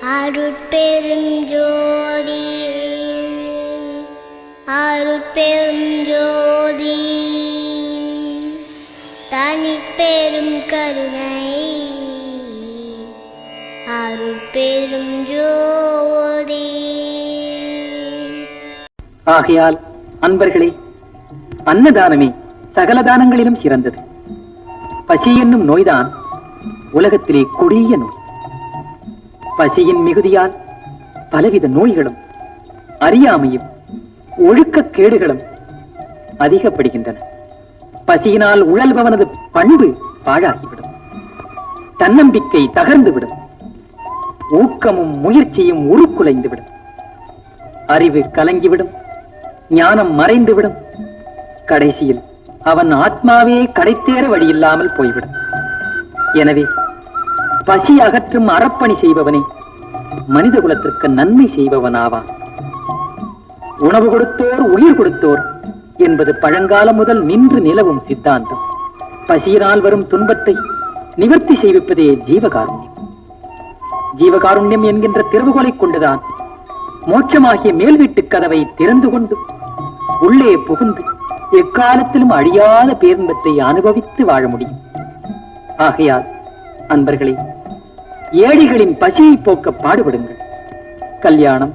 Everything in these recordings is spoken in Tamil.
அருட்பெரும் ஜோதி அருட்பெரும் ஜோதி. தனிப்பெரும் கருணை அருட்பெரும் ஜோதி. ஆகையால் அன்பர்களே அன்னதானமே சகல தானங்களிலும் சிறந்தது. பசி என்னும் நோய்தான் உலகத்திலே கொடிய நோய். பசியின் மிகுதியால் பலவித நோய்களும் அறியாமையும் ஒழுக்கக் கேடுகளும் அதிகப்படுகின்றன. பசியினால் உழல்பவனது பண்பு பாழாகிவிடும். தன்னம்பிக்கை தகர்ந்துவிடும். ஊக்கமும் முயற்சியும் உருக்குலைந்துவிடும். அறிவு கலங்கிவிடும். ஞானம் மறைந்துவிடும். கடைசியில் அவன் ஆத்மாவே கடைத்தேற வழியில்லாமல் போய்விடும். எனவே பசி அகற்றும் அறப்பணி செய்பவனே. மனித குலத்திற்கு நன்மை செய்பவனாவான் உணவு கொடுத்தோர் உயிர் கொடுத்தோர் என்பது பழங்காலம் முதல் நின்று நிலவும் சித்தாந்தம். பசியினால் வரும் துன்பத்தை நிவர்த்தி செய்விப்பதே ஜீவகாருண்யம். ஜீவகாருண்யம் என்கின்ற திருவுகோலை கொண்டுதான் மோட்சமாகிய மேல் வீட்டுக் கதவை திறந்து கொண்டு உள்ளே புகுந்து எக்காலத்திலும் அழியாத பேரின்பத்தை அனுபவித்து வாழ முடியும். ஆகையால் அன்பர்களே ஏழைகளின் பசியை போக்க பாடுபடுங்கள். கல்யாணம்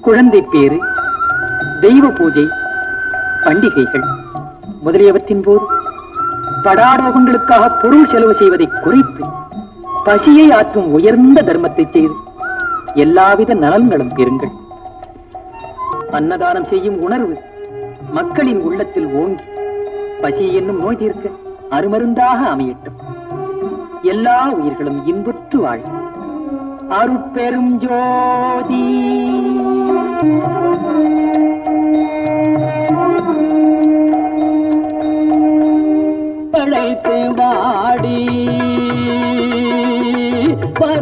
குழந்தை பேறு தெய்வ பூஜை பண்டிகைகள் முதலியவற்றின் போது படாடோகங்களுக்காக பொருள் செலவு செய்வதை குறைத்து பசியை ஆற்றும் உயர்ந்த தர்மத்தை செய்து எல்லாவித நலன்களும் பெறுங்கள். அன்னதானம் செய்யும் உணர்வு மக்களின் உள்ளத்தில் ஓங்கி பசி என்னும் நோய் தீர்க்க அருமருந்தாக அமையட்டும். எல்லா உயிர்களும் இன்புற்று வாழ்க. அருட்பெரும் ஜோதி. படைத்து வா.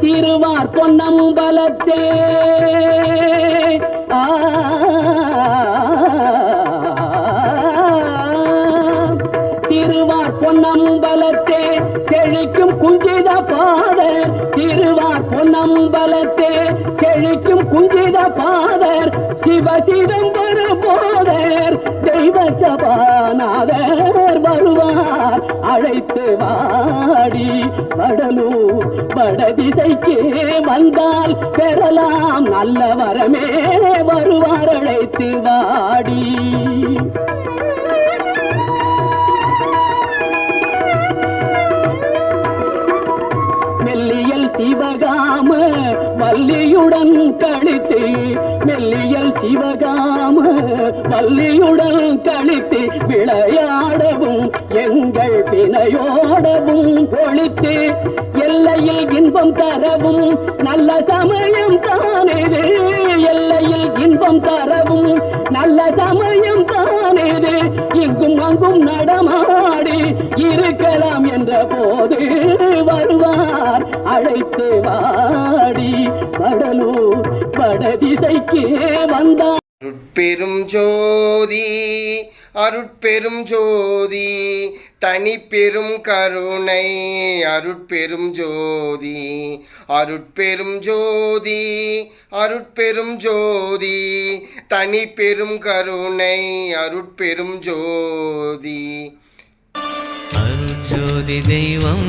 திருவார் பொன்னம்பலத்தே. திருவார் பொன்னம்பலத்தே. செழிக்கும் குஞ்சித பாதர் திருவார் பொன்னம்பலத்தே. செழிக்கும் குஞ்சித பாதர் சிவ சிதம்பர போதர். தெய்வ சபாநாதர் வருவார் அழைத்து வாடி. வடலூர் வடதிசைக்கே வந்தால் பெறலாம் நல்ல வரமே. வருவார் அழைத்து வாடி. சிவகாம வள்ளியுடன் கழித்து மெல்லியல் சிவகாம வள்ளியுடன் கழித்து விளையாடவும் எங்கள் பிணையோடவும் கொழித்து எல்லையில் இன்பம் தரவும் நல்ல சமயம் தானேது? எல்லையில் இன்பம் தரவும் நல்ல சமயம் தானேது? இங்கும் அங்கும் நடமாடி இருக்கலாம் என்ற போது வருவார். அழைத்து வாடி வடலூர் வடதிசைக்கு வந்தார் அருட்பெரும் ஜோதி அருட்பெரும் ஜோதி தனி பெரும் கருணை. அருட்பெரும் ஜோதி அருட்பெரும் ஜோதி அருட்பெரும் ஜோதி தனி பெரும் கருணை. அருட்பெரும் ஜோதி. அருட்ஜோதி தெய்வம்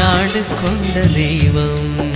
ஆண்டு கொண்ட தெய்வம்.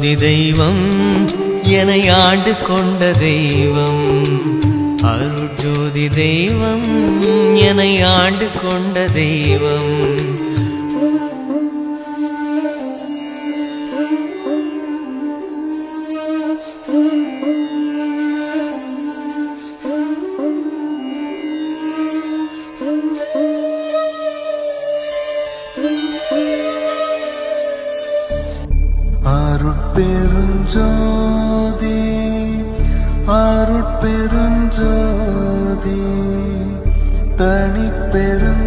அருட்ஜோதி தெய்வம் என ஆண்டு கொண்ட தெய்வம். அருட்ஜோதி தெய்வம் என ஆண்டு கொண்ட தெய்வம். அருட்பெருஞ்சோதி தனிப்பெருங்கருணை